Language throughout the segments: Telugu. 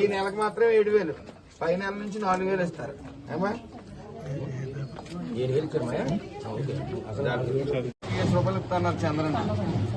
ఈ నెలకు మాత్రం ఏడు వేలు. పై నెల నుంచి నాలుగు వేలు ఇస్తారు. ఏమా ఏడు వేలు రూపాయలు ఇస్తున్నారు చంద్రన్.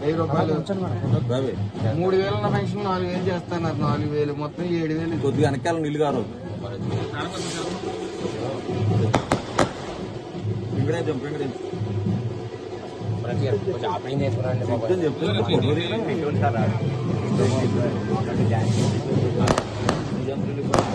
వెయ్యి రూపాయలు. మూడు వేలు ఉన్న ఫంక్షన్ నాలుగు వేలు చేస్తున్నారు. నాలుగు వేలు. మొత్తం ఏడు వేలు కొద్దిగా వెనకాల నీళ్ళు గారు కొంచెం ఆపరేషన్ చేసుకున్నాండి బాబు.